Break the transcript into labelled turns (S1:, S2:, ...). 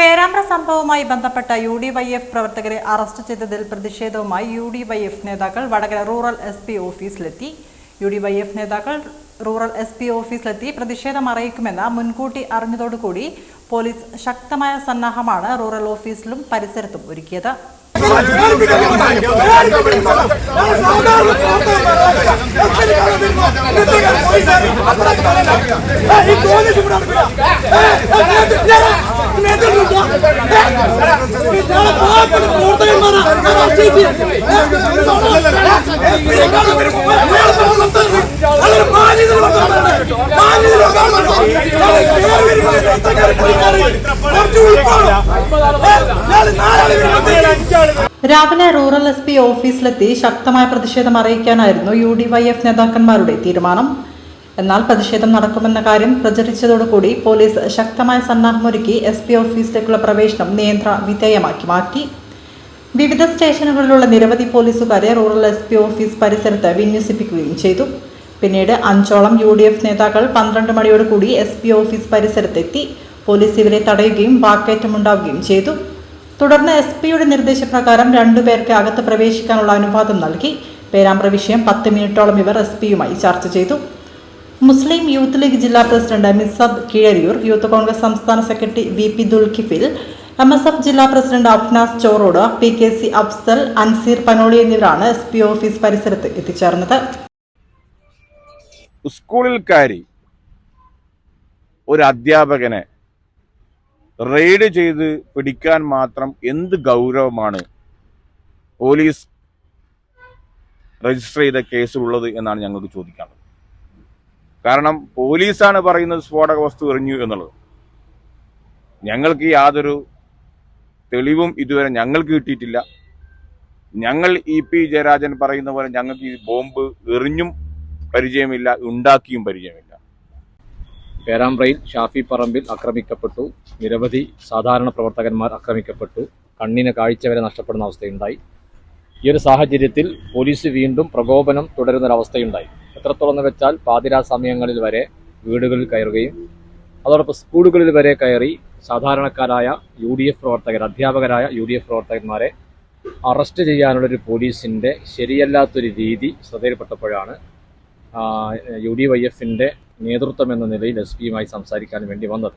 S1: പേരാമ്പ്ര സംഭവവുമായി ബന്ധപ്പെട്ട U D Y F പ്രവർത്തകരെ അറസ്റ്റ് ചെയ്തതിൽ പ്രതിഷേധവുമായി യു ഡി വൈ എഫ് നേതാക്കൾ വടകര റൂറൽ എസ് പി ഓഫീസിലെത്തി. യു ഡി വൈ എഫ് നേതാക്കൾ റൂറൽ എസ് പി ഓഫീസിലെത്തി പ്രതിഷേധം അറിയിക്കുമെന്ന് മുൻകൂട്ടി അറിഞ്ഞതോടുകൂടി പോലീസ് ശക്തമായ സന്നാഹമാണ് റൂറൽ ഓഫീസിലും പരിസരത്തും ഒരുക്കിയത്. രാവിലെ റൂറൽ എസ് പി ഓഫീസിലെത്തി ശക്തമായ പ്രതിഷേധം അറിയിക്കാനായിരുന്നു യു ഡി വൈ എഫ് നേതാക്കന്മാരുടെ തീരുമാനം. എന്നാൽ പ്രതിഷേധം നടക്കുമെന്ന കാര്യം പ്രചരിച്ചതോടുകൂടി പോലീസ് ശക്തമായ സന്നാഹമൊരുക്കി എസ് പി ഓഫീസിലേക്കുള്ള പ്രവേശനം നിയന്ത്ര വിധേയമാക്കി മാറ്റി. വിവിധ സ്റ്റേഷനുകളിലുള്ള നിരവധി പോലീസുകാരെ റൂറൽ എസ് പി ഓഫീസ് പരിസരത്ത് വിന്യസിപ്പിക്കുകയും ചെയ്തു. പിന്നീട് അഞ്ചോളം യു ഡി എഫ് നേതാക്കൾ പന്ത്രണ്ട് മണിയോടുകൂടി എസ് പി ഓഫീസ് പരിസരത്തെത്തി. പോലീസ് ഇവരെ തടയുകയും വാക്കേറ്റമുണ്ടാവുകയും ചെയ്തു. തുടർന്ന് എസ് പിയുടെ നിർദ്ദേശപ്രകാരം രണ്ടുപേർക്ക് അകത്ത് പ്രവേശിക്കാനുള്ള അനുവാദം നൽകി. പേരാമ്പ്ര വിഷയം പത്ത് മിനിറ്റോളം ഇവർ എസ് പിയുമായി ചർച്ച ചെയ്തു. മുസ്ലിം യൂത്ത് ലീഗ് ജില്ലാ president Misab Keezhariyur Youth Congress സംസ്ഥാന secretary V P Dulkhifil M S F ജില്ലാ president Afnas Chorode P K C Afsal Anseer Panoli എന്നിവരാണ് എസ് പി ഓഫീസ് പരിസരത്ത് എത്തിച്ചേർന്നത്.
S2: സ്കൂളിൽ കാരി ഒരു അധ്യാപകനെ റെയ്ഡ് ചെയ്ത് പിടിക്കാൻ മാത്രം എന്ത് ഗൗരവമാണ് പോലീസ് രജിസ്റ്റർ ചെയ്ത കേസിലുള്ളത് എന്നാണ് ഞങ്ങൾക്ക് ചോദിക്കാനുള്ളത്. കാരണം പോലീസാണ് പറയുന്നത് സ്ഫോടക വസ്തു എറിഞ്ഞു എന്നുള്ളത്. ഞങ്ങൾക്ക് യാതൊരു തെളിവും ഇതുവരെ ഞങ്ങൾക്ക് കിട്ടിയിട്ടില്ല. ഞങ്ങൾ ഇ പി ജയരാജൻ പറയുന്ന പോലെ ഞങ്ങൾക്ക് ഈ ബോംബ് എറിഞ്ഞും പരിചയമില്ല ഉണ്ടാക്കിയും പരിചയമില്ല.
S3: പേരാമ്പ്രയിൽ ഷാഫി പറമ്പിൽ ആക്രമിക്കപ്പെട്ടു. നിരവധി സാധാരണ പ്രവർത്തകന്മാർ ആക്രമിക്കപ്പെട്ടു. കണ്ണിന് കാഴ്ച വരെ നഷ്ടപ്പെടുന്ന അവസ്ഥയുണ്ടായി. ഈ ഒരു സാഹചര്യത്തിൽ പോലീസ് വീണ്ടും പ്രകോപനം തുടരുന്നൊരവസ്ഥയുണ്ടായി എത്രത്തോളം വെച്ചാൽ പാതിരാ സമയങ്ങളിൽ വരെ വീടുകളിൽ കയറുകയും അതോടൊപ്പം സ്കൂളുകളിൽ വരെ കയറി സാധാരണക്കാരായ യു ഡി എഫ് പ്രവർത്തകർ അധ്യാപകരായ യു ഡി എഫ് പ്രവർത്തകന്മാരെ അറസ്റ്റ് ചെയ്യാനുള്ളൊരു പോലീസിന്റെ ശരിയല്ലാത്തൊരു രീതി ശ്രദ്ധയിൽപ്പെട്ടപ്പോഴാണ് യു ഡി വൈ എഫിന്റെ നേതൃത്വം എന്ന നിലയിൽ എസ് പിയുമായി സംസാരിക്കാൻ വേണ്ടി വന്നത്.